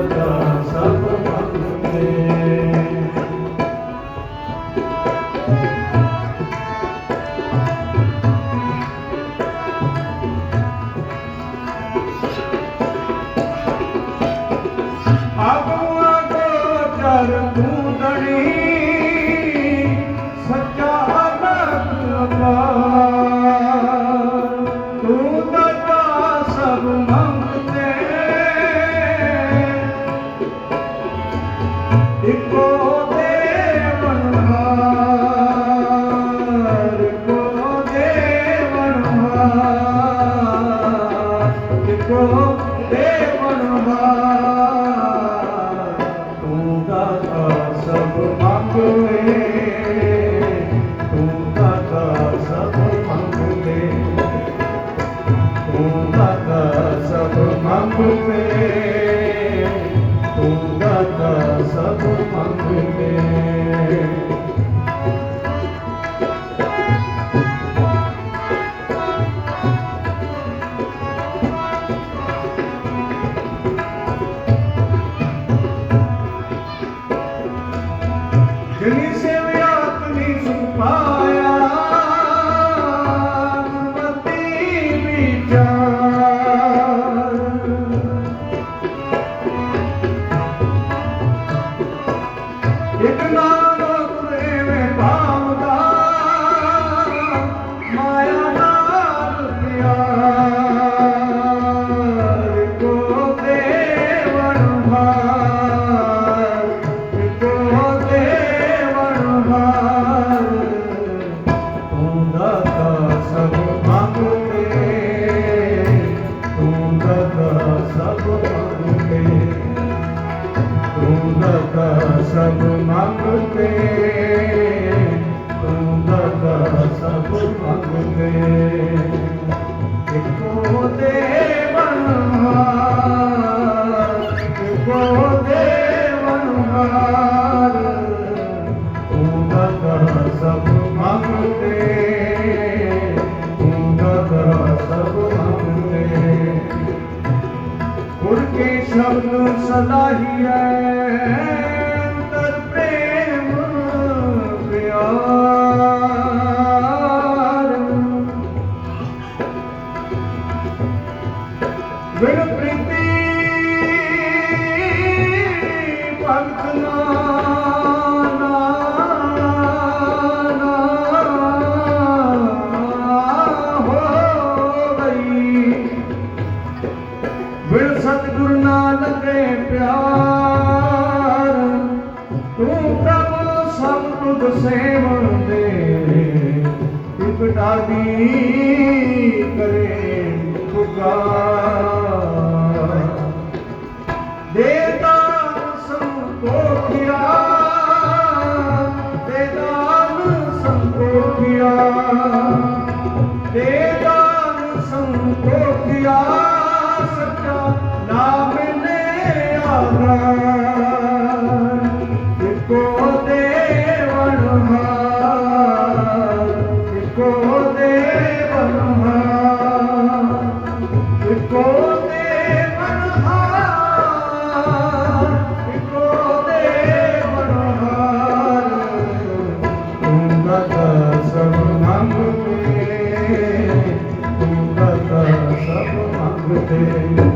of God. grow ਸਭ ਮੰਗਤੇ ਤੂੰ ਦਾਤਾ ਸਭ ਮੰਗਤੇ ਇੱਕੋ ਦੇਵਨ ਹਾਰ ਇੱਕੋ ਦੇਵਨ ਹਾਰ ਤੂੰ ਦਾਤਾ ਸਭ ਮੰਗਤੇ ਤੂੰ ਦਾਤਾ ਸਭ ਮੰਗਤੇ ਗੁਰ ਕੇ ਸ਼ਬਦ ਸਦਾ ਹੀ ਹੈ। ਬਿਨ ਪ੍ਰੀਤੀ ਪੰਥ ਸਤਿਗੁਰ ਨਾ ਲੱਗੇ ਪਿਆਰ, ਤੂੰ ਪ੍ਰਭ ਸਤਿਗੁਰ ਸੇਵਨ ਤੇ ਇਕਟਾ ਦੀ ਕਰੇ। ਸੰਤੋਖਿਆ ਦੇ ਦਾਨ ਸੰਤੋਖਿਆ ਸੱਚਾ ਨਾਮ ਨੇ ਆਰਾ everything.